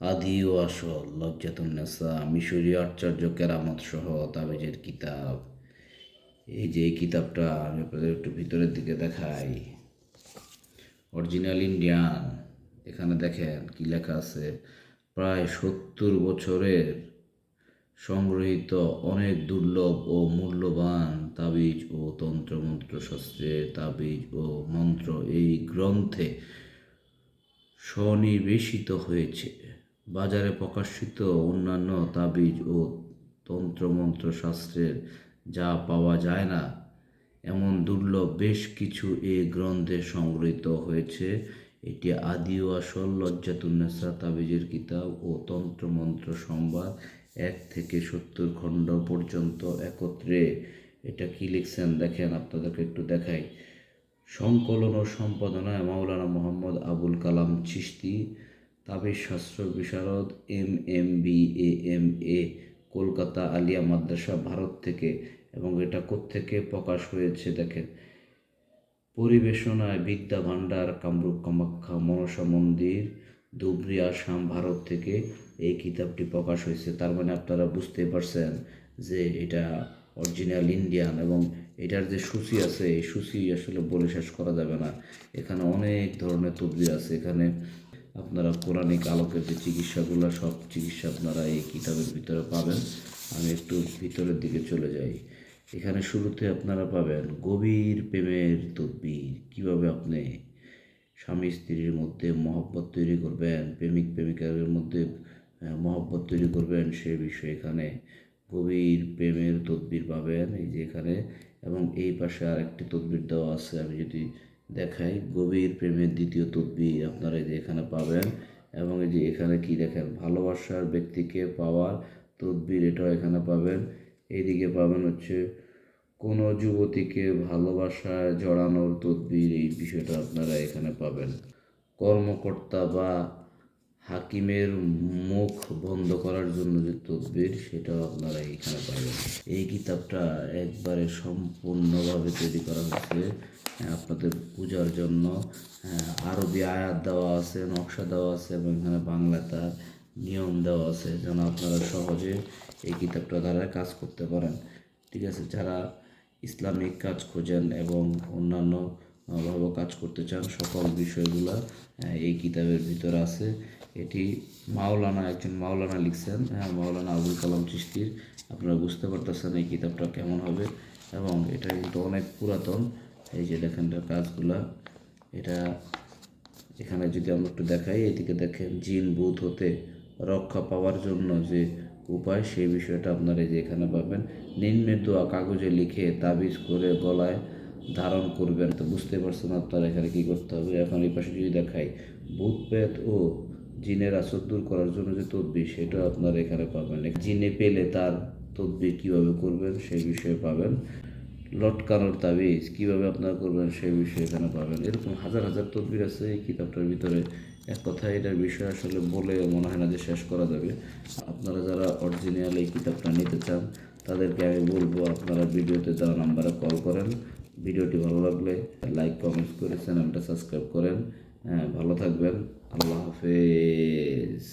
আদি ও আসল লজ্জাতুন্নেসা মিশরীয় আচার্য কেরামত সহ তাবিজের কিতাব। এই যে এই কিতাবটা আমি আপনাদের একটু ভিতরের দিকে দেখাই। Original Indian. এখানে দেখেন কি লেখা আছে, প্রায় সত্তর বছরের সংগৃহীত অনেক দুর্লভ ও মূল্যবান তাবিজ ও তন্ত্রমন্ত্র শাস্ত্রের তাবিজ ও মন্ত্র এই গ্রন্থে সন্নিবেশিত হয়েছে। বাজারে প্রকাশিত অন্যান্য তাবিজ ও তন্ত্রমন্ত্র শাস্ত্রের যা পাওয়া যায় না, এমন দুর্লভ বেশ কিছু এ গ্রন্থে সংগৃহীত হয়েছে। এটি আদি ও আসল লজ্জাতুন্নেসা তাবিজের কিতাব ও তন্ত্রমন্ত্র সংবাদ এক থেকে সত্তর খণ্ড পর্যন্ত একত্রে। এটা কি লিখছেন? দেখেন, আপনাদেরকে একটু দেখাই। সংকলন ও সম্পাদনায় মাওলানা মোহাম্মদ আবুল কালাম চিশতি তাবিজ শাস্ত্র বিশারদ, M M B A M A, Kolkata Aliah Madrasah Bharat থেকে। এবং এটা কোত্থেকে প্রকাশ হয়েছে দেখেন। পরিবেশনায় বিদ্যা ভাণ্ডার, কামরূপ কামাখ্যা, মনসা মন্দির ধুবড়ি আসাম ভারত থেকে এই কিতাবটি প্রকাশ হয়েছে। তার মানে আপনারা বুঝতে পারছেন যে এটা অরিজিনাল ইন্ডিয়ান এবং এটার যে সূচি আছে, এই সূচি আসলে বলে শেষ করা যাবে না। এখানে অনেক ধরনের তদবির আছে। এখানে আপনারা কোরআনিক আলোকের যে চিকিৎসাগুলো, সব চিকিৎসা আপনারা এই কিতাবের ভিতরে পাবেন। আমি একটু ভিতরের দিকে চলে যাই। এখানে শুরুতে আপনারা পাবেন গভীর প্রেমের তদবির। কীভাবে আপনি স্বামী স্ত্রীর মধ্যে মহব্বত তৈরি করবেন, প্রেমিক প্রেমিকাদের মধ্যে মহব্বত তৈরি করবেন, সে বিষয়ে এখানে গভীর প্রেমের তদবির পাবেন। এই যে এখানে, এবং এই পাশে আর একটি তদবির দেওয়া আছে। আমি যদি দেখাই। গভীর প্রেমের দ্বিতীয় তদ্বির আপনারা এই যে এখানে পাবেন এবং এই যে এখানে কি দেখেন? ভালোবাসার ব্যক্তিকে পাওয়ার তদবির এটাও এখানে পাবেন। এইদিকে পাবেন হচ্ছে কোনো যুবতীকে ভালোবাসায় জড়ানোর তদবির এই বিষয়টা আপনারা এখানে পাবেন। কর্মকর্তা বা হাকিমের মুখ বন্ধ করার জন্য যে তদবির সেটাও আপনারা এখানে পাবেন। এই কিতাবটা একবারে সম্পূর্ণভাবে তৈরি করা হয়েছে হ্যাঁ, আপনাদের পূজার জন্য। হ্যাঁ, আরবি আয়াত দেওয়া আছে নকশা দেওয়া আছে এবং এখানে বাংলা তার নিয়ম দেওয়া আছে। যেন আপনারা সহজে এই কিতাবটা দ্বারা কাজ করতে পারেন। ঠিক আছে যারা ইসলামিক কাজ খোঁজেন এবং অন্যান্য আহ, ভাবে কাজ করতে চান সকল বিষয়গুলো এই কিতাবের ভিতর আছে। এটি মাওলানা একজন মাওলানা লিখছেন হ্যাঁ মাওলানা আবুল কালাম চিস্তির আপনারা বুঝতে পারতেছেন এই কিতাবটা কেমন হবে। এবং এটা কিন্তু অনেক পুরাতন। এই যে দেখেন কাজগুলা এটা এখানে যদি আমরা একটু দেখাই এদিকে দেখেন জিন ভূত হতে রক্ষা পাওয়ার জন্য যে উপায় সেই বিষয়টা আপনারা এই যে এখানে পাবেন। নিম্নের দোয়া কাগজে লিখে তাবিজ করে গলায় ধারণ করবেন। তো বুঝতে পারছেন আপনারা এখানে কি করতে হবে? এখন এই পাশে যদি দেখাই, ভূত প্রেত ও জিনের আসর দূর করার জন্য যে তদবির সেটা আপনারা এখানে পাবেন। জিনে পেলে তার তদবির কীভাবে করবেন সেই বিষয়ে পাবেন। লটকানোর তাবিজ কীভাবে আপনারা করবেন সেই বিষয়ে এখানে পাবেন। এরকম হাজার হাজার তদবির আছে এই কিতাবটার ভিতরে। এক কথায় এটার বিষয় আসলে বলে মনে হয় না যে শেষ করা যাবে। আপনারা যারা অরিজিনাল এই কিতাবটা নিতে চান, তাদেরকে আমি বলব, আপনারা ভিডিওতে দেওয়া নাম্বারে কল করেন। ভিডিওটি ভালো লাগলে লাইক কমেন্টস করে চ্যানেলটা সাবস্ক্রাইব করেন। হ্যাঁ ভালো থাকবেন। আল্লাহ হাফেজ।